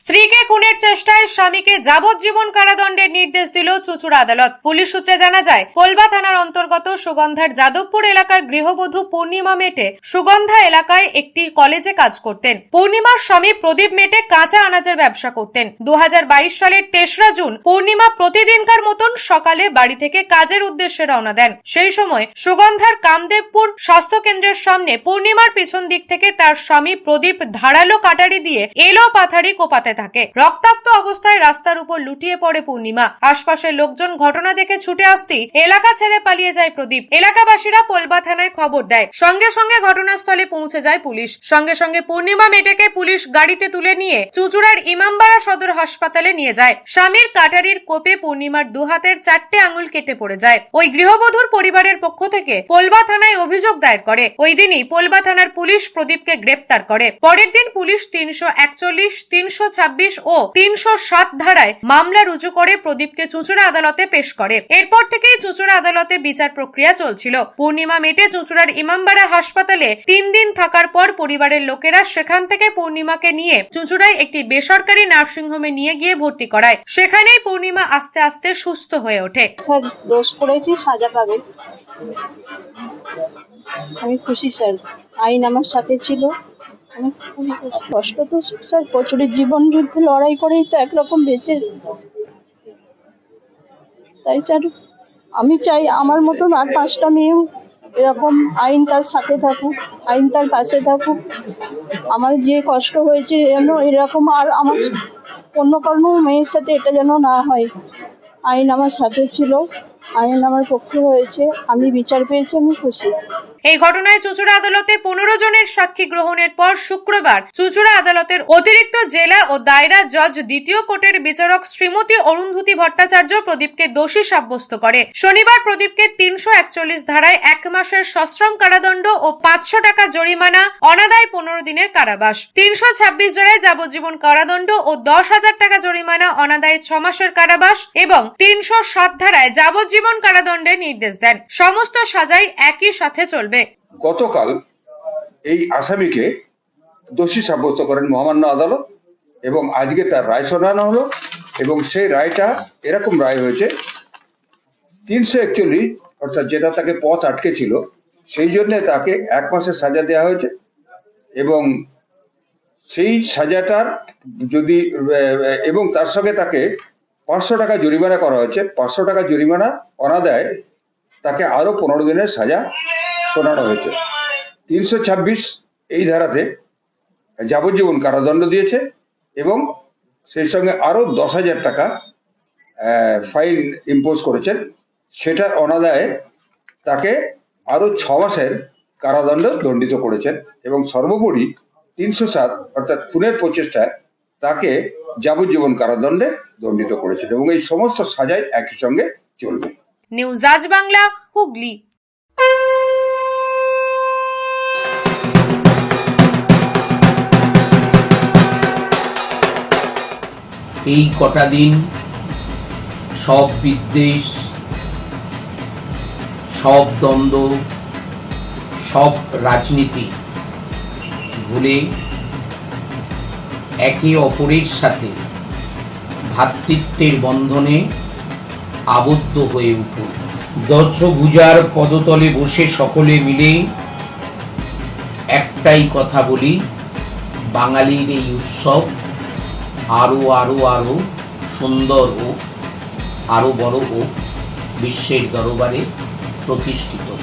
স্ত্রীকে খুনের চেষ্টায় স্বামীকে যাবজ্জীবন কারাদণ্ডের নির্দেশ দিল চুচুড়া আদালত। পুলিশ সূত্রে জানা যায় কোলবা থানার অন্তর্গত সুগন্ধার যাদবপুর এলাকার গৃহবধূ পূর্ণিমা মেটে সুগন্ধা এলাকায় একটি কলেজে কাজ করতেন। পূর্ণিমার স্বামী প্রদীপ মেটে কাঁচা আনাজের ব্যবসা করতেন। দুহাজার বাইশ সালের তেসরা জুন পূর্ণিমা প্রতিদিনকার মতন সকালে বাড়ি থেকে কাজের উদ্দেশ্যে রওনা দেন। সেই সময় সুগন্ধার কামদেবপুর স্বাস্থ্য কেন্দ্রের সামনে পূর্ণিমার পিছন দিক থেকে তার স্বামী প্রদীপ ধারালো কাটারি দিয়ে এলো পাথারি কোপাতে থাকে। রক্তাক্ত অবস্থায় রাস্তার উপর লুটিয়ে পড়ে পূর্ণিমা। আশপাশের লোকজন ঘটনা দেখে ছুটে আসতেই এলাকা ছেড়ে পালিয়ে যায় প্রদীপ। এলাকাবাসীরা পোলবা থানায় খবর দেয়। সঙ্গে সঙ্গে ঘটনাস্থলে পৌঁছে যায় পুলিশ। সঙ্গে সঙ্গে পূর্ণিমা মেটেকে পুলিশ গাড়িতে তুলে নিয়ে চুচুড়ার ইমামবাড়া সদর হাসপাতালে নিয়ে যায়। স্বামীর কাটারির কোপে পূর্ণিমার দু হাতের চারটে আঙুল কেটে পড়ে যায়। ওই গৃহবধূর পরিবারের পক্ষ থেকে পোলবা থানায় অভিযোগ দায়ের করে। ওই দিনই পোলবা থানার পুলিশ প্রদীপকে গ্রেপ্তার করে। পরের দিন পুলিশ তিনশো একচল্লিশ, তিনশো ও তিনশো সাত ধারায় মামলা রুজু করে প্রদীপকে চুঁচুড়া আদালতে পেশ করে। এরপর থেকেই চুঁচুড়া আদালতে বিচার প্রক্রিয়া চলছিল। পূর্ণিমা মেটে চুঁচুড়ার ইমামবাড়া হাসপাতালে তিন দিন থাকার পর পরিবারের লোকেরা সেখান থেকে পূর্ণিমাকে নিয়ে চুঁচুড়ায় একটি বেসরকারি নার্সিংহোমে নিয়ে গিয়ে ভর্তি করায়। সেখানেই পূর্ণিমা আস্তে আস্তে সুস্থ হয়ে ওঠে। দোষ করেছি, সাজা পাবে আমি খুশি, স্যার। আইন আমার সাথে ছিল। কষ্ট তো স্যার জীবন লড়াই করেই তো একরকম বেঁচে তাই স্যার, আমি চাই আমার মতন আর পাঁচটা মেয়েও এরকম আইন তার সাথে থাকুক, আইন তার কাছে থাকুক। আমার যে কষ্ট হয়েছে যেন এরকম আর আমার অন্য কোনো মেয়ের সাথে এটা যেন না হয়। আইন আমার সাথে ছিল। আইন আমার পক্ষে হয়েছে, আমি বিচার পেয়েছি, আমি খুশি। এই ঘটনায় চুচুড়া আদালতে পনেরো জনের সাক্ষী গ্রহণের পর শুক্রবার চুচুড়া আদালতের অতিরিক্ত জেলা ও দায়রা জজ দ্বিতীয় কোর্টের বিচারক শ্রীমতী অরুন্ধতী ভট্টাচার্য প্রদীপকে দোষী সাব্যস্ত করে। শনিবার প্রদীপকে তিনশো একচল্লিশ ধারায় এক মাসের সশ্রম কারাদণ্ড ও পাঁচশো টাকা জরিমানা, অনাদায় পনেরো দিনের কারাবাস। তিনশো ছাব্বিশ ধারায় যাবজ্জীবন কারাদণ্ড ও দশ হাজার টাকা জরিমানা, অনাদায় ছ মাসের কারাবাস এবং তিনশো সাত ধারায় যাবজ্জীবন কারাদণ্ডের নির্দেশ দেন। সমস্ত সাজাই একই সাথে চলবে। গতকাল এই আসামিকে দোষী সাব্যস্ত করেন মহামান্য আদালত এবং আজকে তার রায় শোনানো হলো এবং সেই রায়টা এরকম রায় হয়েছে, তিনশো একচল্লিশ, অর্থাৎ যেটা তাকে পথ আটকে ছিল, সেই জন্য তাকে এক মাসের সাজা দেওয়া হয়েছে এবং সেই সাজাটার যদি এবং তার সঙ্গে তাকে পাঁচশো টাকা জরিমানা করা হয়েছে। পাঁচশো টাকা জরিমানা অনাদায় তাকে আরও পনেরো দিনের সাজা শোনানো হয়েছে। তিনশো ছাব্বিশ এই ধারাতে যাবজ্জীবন কারাদণ্ড দিয়েছে এবং সেই সঙ্গে আরও দশ হাজার টাকা ফাইন ইম্পোজ করেছেন। সেটার অনাদায়ে তাকে আরও ছ মাসের কারাদণ্ড দণ্ডিত করেছেন এবং সর্বোপরি তিনশো সাত অর্থাৎ খুনের প্রচেষ্টায় তাকে যাবজ্জীবন কারাদণ্ডে দণ্ডিত করেছেন এবং এই সমস্ত সাজাই একই সঙ্গে চলবে। নিউজ আজ বাংলা হুগলি। এই কটা দিন সব বিদ্বেষ সব দ্বন্দ্ব সব রাজনীতি ভুলে একে অপরের সাথে ভ্রাতৃত্বের বন্ধনে আবদ্ধ হয়ে উঠুন দশভুজার পদতলে বসে সকলে মিলে একটাই কথা বলি, বাঙালির এই উৎসব আরও আরও আরও সুন্দর হোক আরও বড় হোক বিশ্বের দরবারে প্রতিষ্ঠিত।